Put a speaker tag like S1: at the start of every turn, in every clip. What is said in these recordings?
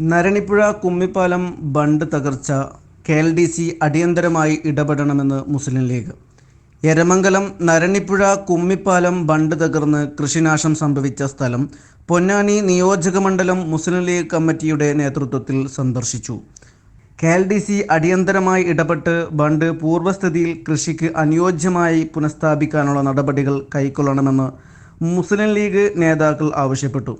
S1: നരണിപ്പുഴ കുമ്മിപ്പാലം ബണ്ട് തകർച്ച K L D C അടിയന്തരമായി ഇടപെടണമെന്ന് മുസ്ലിം ലീഗ്. എരമംഗലം നരണിപ്പുഴ കുമ്മിപ്പാലം ബണ്ട് തകർന്ന് കൃഷിനാശം സംഭവിച്ച സ്ഥലം പൊന്നാനി നിയോജകമണ്ഡലം മുസ്ലിം ലീഗ് കമ്മിറ്റിയുടെ നേതൃത്വത്തിൽ സന്ദർശിച്ചു. കെ എൽ ഡി സി അടിയന്തരമായി ഇടപെട്ട് ബണ്ട് പൂർവസ്ഥിതിയിൽ കൃഷിക്ക് അനുയോജ്യമായി പുനഃസ്ഥാപിക്കാനുള്ള നടപടികൾ കൈക്കൊള്ളണമെന്ന് മുസ്ലിം ലീഗ് നേതാക്കൾ ആവശ്യപ്പെട്ടു.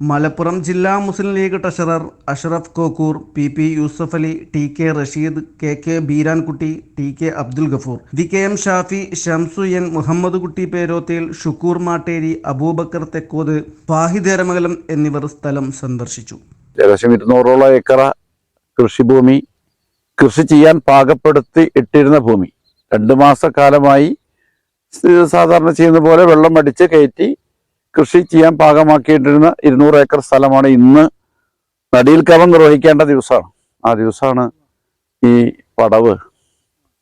S1: മലപ്പുറം ജില്ലാ Muslim League treasurer Ashraf Kokkur P P Yusuf Ali T K Rasheed K K Beerankutty T K Abdul Gafoor. V K M Shafi Shamsu N Muhammad Kutty Perothel Shukkur മാട്ടേരി Abubakar തെക്കോത് Fahid എന്നിവർ സ്ഥലം സന്ദർശിച്ചു.
S2: ഏകദേശം ഇരുന്നൂറോളം ഏക്കറ കൃഷിഭൂമി കൃഷി ചെയ്യാൻ പാകപ്പെടുത്തി ഇട്ടിരുന്ന ഭൂമി. രണ്ട് മാസക്കാലമായി സാധാരണ ചെയ്യുന്ന പോലെ വെള്ളം അടിച്ച് കയറ്റി കൃഷി ചെയ്യാൻ പാകമാക്കിയിട്ടിരുന്ന ഇരുന്നൂറ് ഏക്കർ സ്ഥലമാണ് ഇന്ന് നടിയിൽ കവം നിർവഹിക്കേണ്ട ദിവസമാണ്. ആ ദിവസമാണ് ഈ പടവ്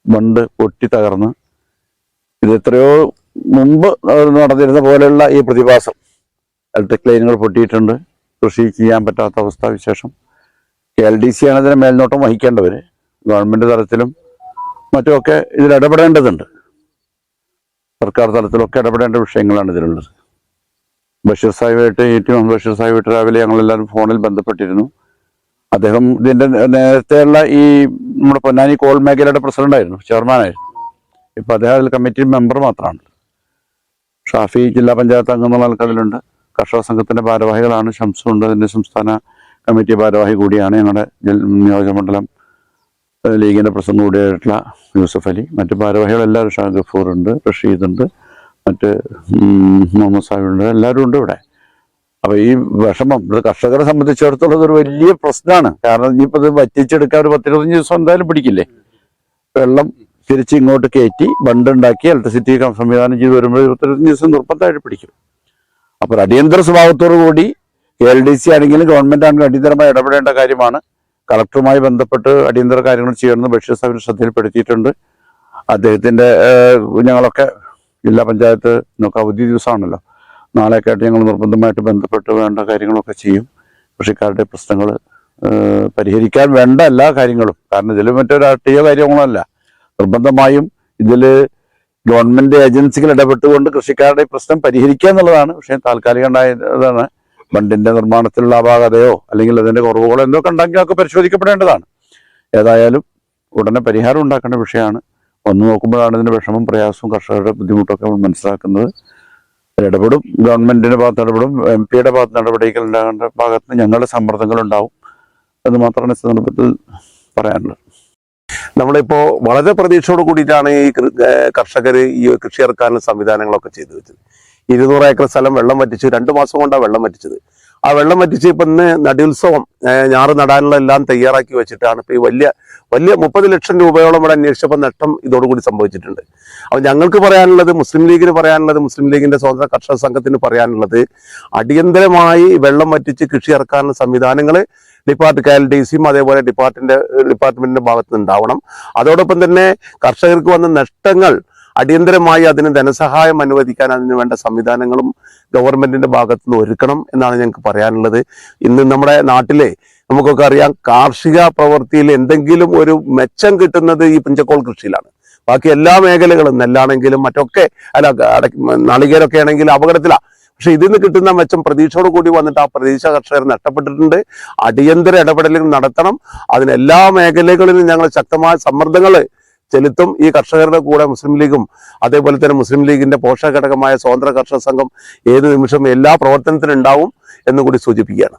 S2: ബണ്ട് പൊട്ടി തകർന്ന് ഇത് എത്രയോ മുമ്പ് നടന്നിരുന്ന പോലെയുള്ള ഈ പ്രതിഭാസം. ഇലക്ട്രിക് ലൈനുകൾ പൊട്ടിയിട്ടുണ്ട്. കൃഷി ചെയ്യാൻ പറ്റാത്ത അവസ്ഥ വിശേഷം. കെ എൽ ഡി സി ആണ് ഇതിനെ മേൽനോട്ടം വഹിക്കേണ്ടവര്. ഗവൺമെന്റ് തലത്തിലും മറ്റുമൊക്കെ ഇതിൽ ഇടപെടേണ്ടതുണ്ട്. സർക്കാർ തലത്തിലൊക്കെ ഇടപെടേണ്ട വിഷയങ്ങളാണ് ഇതിലുള്ളത്. ബഷീർ സാഹിബായിട്ട് എ ടി മുഹമ്മദ് ബഷീർ സാഹിബായിട്ട് രാവിലെ ഞങ്ങളെല്ലാവരും ഫോണിൽ ബന്ധപ്പെട്ടിരുന്നു. അദ്ദേഹം ഇതിന്റെ നേരത്തെയുള്ള ഈ നമ്മുടെ പൊന്നാനി കോൾ മേഖലയുടെ പ്രസിഡന്റായിരുന്നു ചെയർമാനായിരുന്നു. ഇപ്പം അദ്ദേഹം അതിൽ കമ്മിറ്റി മെമ്പർ മാത്രമാണ്. ഷാഫി ജില്ലാ പഞ്ചായത്ത് അംഗങ്ങളുള്ള ആൾക്കാരിലുണ്ട്. കർഷക സംഘത്തിന്റെ ഭാരവാഹികളാണ്. ഷംസു ഉണ്ട് അതിന്റെ സംസ്ഥാന കമ്മിറ്റി ഭാരവാഹി കൂടിയാണ്. ഞങ്ങളുടെ നിയോജകമണ്ഡലം ലീഗിന്റെ പ്രസിഡന്റ് കൂടിയായിട്ടുള്ള യൂസഫ് അലി. മറ്റ് ഭാരവാഹികളെല്ലാവരും ഷാ ഗഫൂർ ഉണ്ട് റഷീദ് ഉണ്ട് മറ്റ് മുഹമ്മദ് സാഹിബുണ്ട് എല്ലാവരും ഉണ്ട് ഇവിടെ. അപ്പൊ ഈ വിഷമം ഇത് കർഷകരെ സംബന്ധിച്ചിടത്തോളം ഇതൊരു വലിയ പ്രശ്നമാണ്. കാരണം ഇനിയിപ്പോ ഇത് വറ്റിച്ചെടുക്കാൻ ഒരു പത്തിരുപത്തഞ്ച് ദിവസം എന്തായാലും പിടിക്കില്ലേ? വെള്ളം തിരിച്ച് ഇങ്ങോട്ട് കയറ്റി ബണ്ടുണ്ടാക്കി ഇലക്ട്രിസിറ്റി സംവിധാനം ചെയ്ത് വരുമ്പോൾ ഇരുപത്തിരഞ്ച് ദിവസം നിർബന്ധമായിട്ട് പിടിക്കും. അപ്പോൾ അടിയന്തര സ്വഭാവത്തോടു കൂടി എൽ ഡി സി ആണെങ്കിലും ഗവൺമെന്റ് ആണെങ്കിലും അടിയന്തരമായി ഇടപെടേണ്ട കാര്യമാണ്. കളക്ടറുമായി ബന്ധപ്പെട്ട് അടിയന്തര കാര്യങ്ങൾ ചെയ്യണമെന്ന് ബഷീർ സാഹിബിന് ശ്രദ്ധയിൽപ്പെടുത്തിയിട്ടുണ്ട്. അദ്ദേഹത്തിന്റെ ഞങ്ങളൊക്കെ ജില്ലാ പഞ്ചായത്ത് നമുക്ക് അവധി ദിവസമാണല്ലോ. നാളെയൊക്കെ ഞങ്ങൾ നിർബന്ധമായിട്ട് ബന്ധപ്പെട്ട് വേണ്ട കാര്യങ്ങളൊക്കെ ചെയ്യും. കൃഷിക്കാരുടെ പ്രശ്നങ്ങൾ പരിഹരിക്കാൻ വേണ്ട എല്ലാ കാര്യങ്ങളും. കാരണം ഇതിൽ മറ്റൊരു രാഷ്ട്രീയ കാര്യങ്ങളല്ല. നിർബന്ധമായും ഇതിൽ ഗവൺമെന്റ് ഏജൻസികൾ ഇടപെട്ടുകൊണ്ട് കൃഷിക്കാരുടെ പ്രശ്നം പരിഹരിക്കുക എന്നുള്ളതാണ്. പക്ഷേ താൽക്കാലികം ഉണ്ടായതാണ് ബണ്ടിന്റെ നിർമ്മാണത്തിലുള്ള അപാകതയോ അല്ലെങ്കിൽ അതിന്റെ കുറവുകളോ എന്തൊക്കെ ഉണ്ടെങ്കിൽ അതൊക്കെ പരിശോധിക്കപ്പെടേണ്ടതാണ്. ഏതായാലും ഉടനെ പരിഹാരം ഉണ്ടാക്കേണ്ട വിഷയമാണ്. വന്നു നോക്കുമ്പോഴാണ് ഇതിന്റെ വിഷമം പ്രയാസവും കർഷകരുടെ ബുദ്ധിമുട്ടൊക്കെ നമ്മൾ മനസ്സിലാക്കുന്നത്. ഇടപെടും ഗവൺമെന്റിന്റെ ഭാഗത്ത് ഇടപെടും എം പിയുടെ ഭാഗത്ത് നടപടികൾ ഉണ്ടാകേണ്ട ഭാഗത്ത് ഞങ്ങളുടെ സമ്മർദ്ദങ്ങൾ ഉണ്ടാവും. എന്ന് മാത്രമാണ് സന്ദർഭത്തിൽ പറയാനുള്ളത്.
S3: നമ്മളിപ്പോ വളരെ പ്രതീക്ഷയോട് കൂടിയിട്ടാണ് ഈ കർഷകർ ഈ കൃഷി ഇറക്കാനുള്ള സംവിധാനങ്ങളൊക്കെ ചെയ്തു വെച്ചത്. ഇരുന്നൂറ് ഏക്കർ സ്ഥലം വെള്ളം വറ്റിച്ചു രണ്ട് മാസം കൊണ്ടാണ് വെള്ളം വറ്റിച്ചത്. ആ വെള്ളം വറ്റിച്ച് ഇപ്പം ഇന്ന് നടിയുത്സവം ഞാറ് നടാനുള്ള എല്ലാം തയ്യാറാക്കി വെച്ചിട്ടാണ്. ഇപ്പം ഈ വലിയ വലിയ മുപ്പത് ലക്ഷം രൂപയോളം ഇവിടെ അന്വേഷിച്ചപ്പോൾ നഷ്ടം ഇതോടുകൂടി സംഭവിച്ചിട്ടുണ്ട്. അപ്പം ഞങ്ങൾക്ക് പറയാനുള്ളത് മുസ്ലിം ലീഗിന് പറയാനുള്ളത് മുസ്ലിം ലീഗിന്റെ സ്വതന്ത്ര കർഷക സംഘത്തിന് പറയാനുള്ളത് അടിയന്തരമായി വെള്ളം വറ്റിച്ച് കൃഷി ഇറക്കാനുള്ള സംവിധാനങ്ങൾ ഡിപ്പാർട്ട് കെ എൽ ഡി സിയും അതേപോലെ ഡിപ്പാർട്ടിന്റെ ഡിപ്പാർട്ട്മെന്റിന്റെ ഭാഗത്ത് നിന്നുണ്ടാവണം അതോടൊപ്പം തന്നെ കർഷകർക്ക് വന്ന നഷ്ടങ്ങൾ അടിയന്തരമായി അതിന് ധനസഹായം അനുവദിക്കാൻ അതിന് വേണ്ട സംവിധാനങ്ങളും ഗവൺമെന്റിന്റെ ഭാഗത്ത് നിന്ന് ഒരുക്കണം എന്നാണ് ഞങ്ങൾക്ക് പറയാനുള്ളത്. ഇന്ന് നമ്മുടെ നാട്ടിലെ നമുക്കൊക്കെ അറിയാം കാർഷിക പ്രവൃത്തിയിൽ എന്തെങ്കിലും ഒരു മെച്ചം കിട്ടുന്നത് ഈ പുഞ്ചക്കോൾ കൃഷിയിലാണ്. ബാക്കി എല്ലാ മേഖലകളും നെല്ലാണെങ്കിലും മറ്റൊക്കെ അല്ല നാളികേരൊക്കെ ആണെങ്കിൽ അപകടത്തിലാണ് പക്ഷെ ഇതിൽ നിന്ന് കിട്ടുന്ന മെച്ചം പ്രതീക്ഷയോട് കൂടി വന്നിട്ട് ആ പ്രതീക്ഷ കർഷകർ നഷ്ടപ്പെട്ടിട്ടുണ്ട്. അടിയന്തര ഇടപെടലുകൾ നടത്തണം. അതിന് എല്ലാ മേഖലകളിലും ഞങ്ങൾ ശക്തമായ സമ്മർദ്ദങ്ങൾ ചെലുത്തും ഈ കർഷകരുടെ കൂടെ മുസ്ലിം ലീഗും അതേപോലെ തന്നെ മുസ്ലിം ലീഗിന്റെ പോഷക ഘടകമായ സ്വതന്ത്ര കർഷക സംഘം ഏത് നിമിഷം എല്ലാ പ്രവർത്തനത്തിനുണ്ടാവും എന്നുകൂടി സൂചിപ്പിക്കുകയാണ്.